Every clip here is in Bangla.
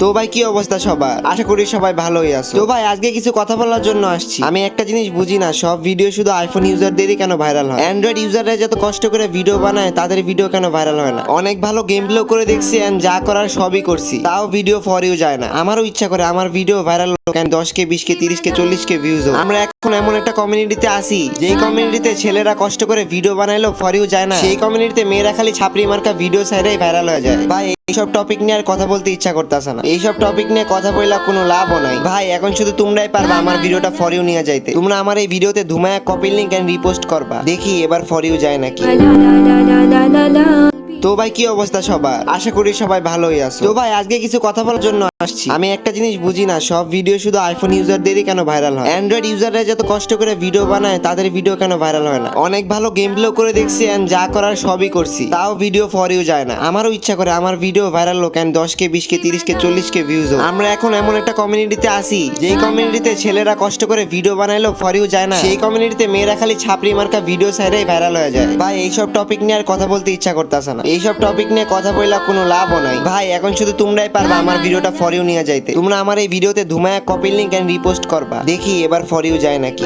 তো ভাই, কি অবস্থা সবার? আশা করি সবাই ভালোই আছো। তো ভাই, আজকে কিছু কথা বলার জন্য আসছি। আমি একটা জিনিস বুঝি না, সব ভিডিও শুধু আইফোন ইউজারদেরই কেন ভাইরাল হয়? অ্যান্ড্রয়েড ইউজাররা যত কষ্ট করে ভিডিও বানায়, তাদের ভিডিও কেন ভাইরাল হয় না? অনেক ভালো গেম প্লে করে দেখছি and যা করার সবই করছি। তাও ভিডিও ফর ইউ যায় না। আমারও ইচ্ছা করে আমার ভিডিও ভাইরাল কেন দশ কে বিশ কে তিরিশ কে চল্লিশ কে ভিউজ আমরা এখন এমন একটা কমিউনিটিতে আসি যেই কমিউনিটিতে ছেলেরা কষ্ট করে ভিডিও বানাইলো ফর ইউ যায় না। সেই কমিউনিটিতে মেয়েরা খালি ছাপড়ি মার্কা ভিডিও সাইডেই ভাইরাল হয়ে যায়। ভাই এইসব টপিক নিয়ে আর কথা বলতে ইচ্ছা করতেছে না। এইসব টপিক নিয়ে কথা বললে কোনো লাভও নাই। ভাই, এখন শুধু তোমরাই পারবা আমার ভিডিওটা ফর নিয়ে যাইতে। তোমরা আমার এই ভিডিওতে ধুমায়া কপি লিঙ্ক এন্ড রিপোস্ট করবা। দেখি এবার ফর ইউ যায় নাকি। তো ভাই, কি অবস্থা সবার? আশা করি সবাই ভালোই আছো। তো ভাই, আজকে কিছু কথা বলার জন্য আসছি। আমি একটা জিনিস বুঝি না, সব ভিডিও শুধু আইফোন ইউজারদেরই কেন ভাইরাল হয়? অ্যান্ড্রয়েড ইউজাররা যত কষ্ট করে ভিডিও বানায়, তাদের ভিডিও কেন ভাইরাল হয় না? অনেক ভালো গেম প্লে করে দেখছি and যা করার সবই করছি। তাও ভিডিও ফর ইউ যায় না। আমারও ইচ্ছা করে আমার ভিডিও ভাইরাল হোক and দশ কে, বিশ কে, তিরিশ কে, চল্লিশ কে ভিউজ হোক। আমরা এখন এমন একটা কমিউনিটিতে আসি যেই কমিউনিটিতে ছেলেরা কষ্ট করে ভিডিও বানাইলো ফর ইউ যায় না। সেই কমিউনিটিতে মেয়েরা খালি ছাপড়ি মার্কা ভিডিও সাইডেই ভাইরাল হয়ে যায়। ভাই, এইসব টপিক নিয়ে আর কথা বলতে ইচ্ছা করতেছে না। এইসব টপিক নিয়ে কথা বললে কোনো লাভও নাই। ভাই, এখন শুধু তোমরাই পারবা আমার ভিডিওটা ফর ইউ নিয়ে যাইতে। তোমরা আমার এই ভিডিওতে ধুমায়া কপি লিঙ্ক এন্ড রিপোস্ট করবা। দেখি এবার ফরিউ যায় নাকি।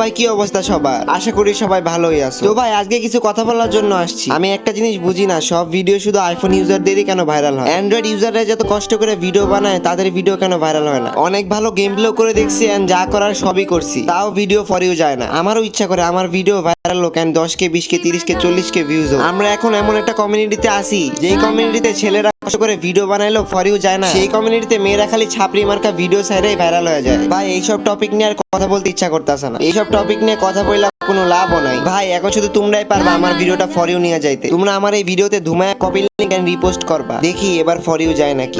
ভাই কি অবস্থা সবার? আশা করি সবাই ভালোই আছো। তো ভাই আজকে কিছু কথা বলার জন্য আসছি। আমি একটা জিনিস বুঝি না, সব ভিডিও শুধু আইফোন ইউজারদেরই কেন ভাইরাল হয়? অ্যান্ড্রয়েড ইউজাররা যত কষ্ট করে ভিডিও বানায়, তাদের ভিডিও কেন ভাইরাল হয় না? অনেক ভালো গেম প্লে করে দেখছি and যা করার সবই করছি। তাও ভিডিও ইউ যায় না। আমারও ইচ্ছা করে আমার ভিডিও ভাইরাল হোক and দশ কে, বিশ কে, তিরিশ কে, চল্লিশ কে ভিউজ আমরা এখন এমন একটা কমিউনিটিতে আসি যেই কমিউনিটিতে ছেলেরা কষ্ট করে ভিডিও বানাইলো ফর ইউ যায় না। সেই কমিউনিটিতে মেয়েরা খালি ছাপড়ি মার্কা ভিডিও সাইডেই ভাইরাল হয়ে যায়। ভাই, এইসব টপিক নিয়ে আর কথা বলতে ইচ্ছা করতেছে না। এইসব টপিক নিয়ে কথা বললাম কোনো লাভও নাই ভাই এখন শুধু তোমরাই পারবা আমার ভিডিওটা ফর ইউ নিয়ে যাইতে তোমরা আমার এই ভিডিওতে ধুমায় কপি লিংক রিপোস্ট করবা দেখি এবার ফর ইউ যায় নাকি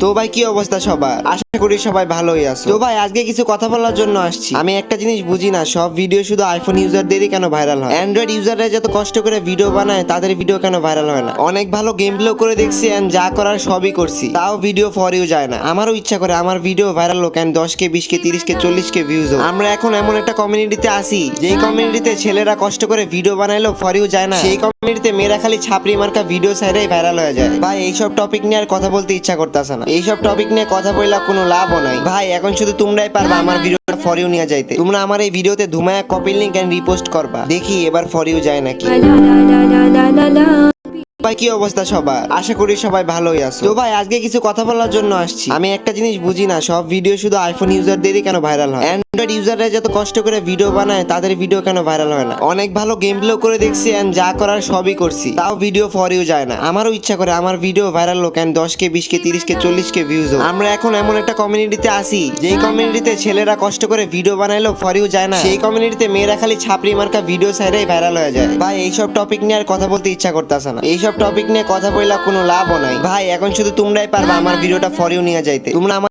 তো ভাই কি অবস্থা সবার আশা করি সবাই ভালোই আছো। তো ভাই আজকে কিছু কথা বলার জন্য আসছি। আমি একটা জিনিস বুঝি না সব ভিডিও শুধু আইফোন ইউজারদেরই কেন ভাইরাল হয়? অ্যান্ড্রয়েড ইউজাররা যত কষ্ট করে ভিডিও বানায় তাদের ভিডিও কেন ভাইরাল হয় না? অনেক ভালো গেম প্লে করে দেখছি and যা করার সবই করছি। তাও ভিডিও ফর ইউ যায় না। আমারও ইচ্ছা করে আমার ভিডিও ভাইরাল হোক and দশ কে বিশ কে তিরিশ কে চল্লিশ কে ভিউজ হোক। আমরা এখন এমন একটা কমিউনিটিতে আসি যেই কমিউনিটিতে ছেলেরা কষ্ট করে ভিডিও বানাইলো ফর ইউ যায় না। সেই কমিউনিটিতে মেয়েরা খালি ছাপড়ি মার্কা ভিডিও সাইডেই ভাইরাল হয়ে যায়। ভাই এইসব টপিক নিয়ে আর কথা বলতে ইচ্ছা করতেছে না। এইসব টপিক নিয়ে কথা বললে কোনো লাভও নাই ভাই এখন শুধু তোমরাই পারবা আমার ভিডিওটা ফর ইউ নিয়ে যাইতে তোমরা আমার এই ভিডিওতে ধুমায়া কপি লিঙ্ক এন্ড রিপোস্ট করবা দেখি এবার ফর ইউ যায় নাকি ভাই, কি অবস্থা সবার? আশা করি সবাই ভালোই আছো। তো ভাই, আজকে কিছু কথা বলার জন্য আসছি। আমি একটা জিনিস বুঝি না, সব ভিডিও শুধু আইফোন ইউজারদেরই কেন ভাইরাল হয়? অ্যান্ড্রয়েড ইউজাররা যত কষ্ট করে ভিডিও বানায়, তাদের ভিডিও কেন ভাইরাল হয় না? অনেক ভালো গেম প্লে করে দেখছি and যা করার সবই করছি। তাও ভিডিও ফর ইউ যায় না। আমারও ইচ্ছা করে আমার ভিডিও ভাইরাল হোক and দশ কে বিশ কে তিরিশ কে চল্লিশ কে ভিউজ হোক। আমরা এখন এমন একটা কমিউনিটিতে আসি যেই কমিউনিটিতে ছেলেরা কষ্ট করে ভিডিও বানাইলো ফর ইউ যায় না। সেই কমিউনিটিতে মেয়েরা খালি ছাপড়ি মার্কা ভিডিও সাইডেই ভাইরাল হয়ে যায়। ভাই, এইসব টপিক নিয়ে আর কথা বলতে ইচ্ছা করতেছে না। এইসব টপিক নিয়ে কথা বললে কোনো লাভও নাই। ভাই, এখন শুধু তোমরাই পারবা আমার ভিডিওটা ফর ইউ নিয়ে যাইতে। তোমরা আমার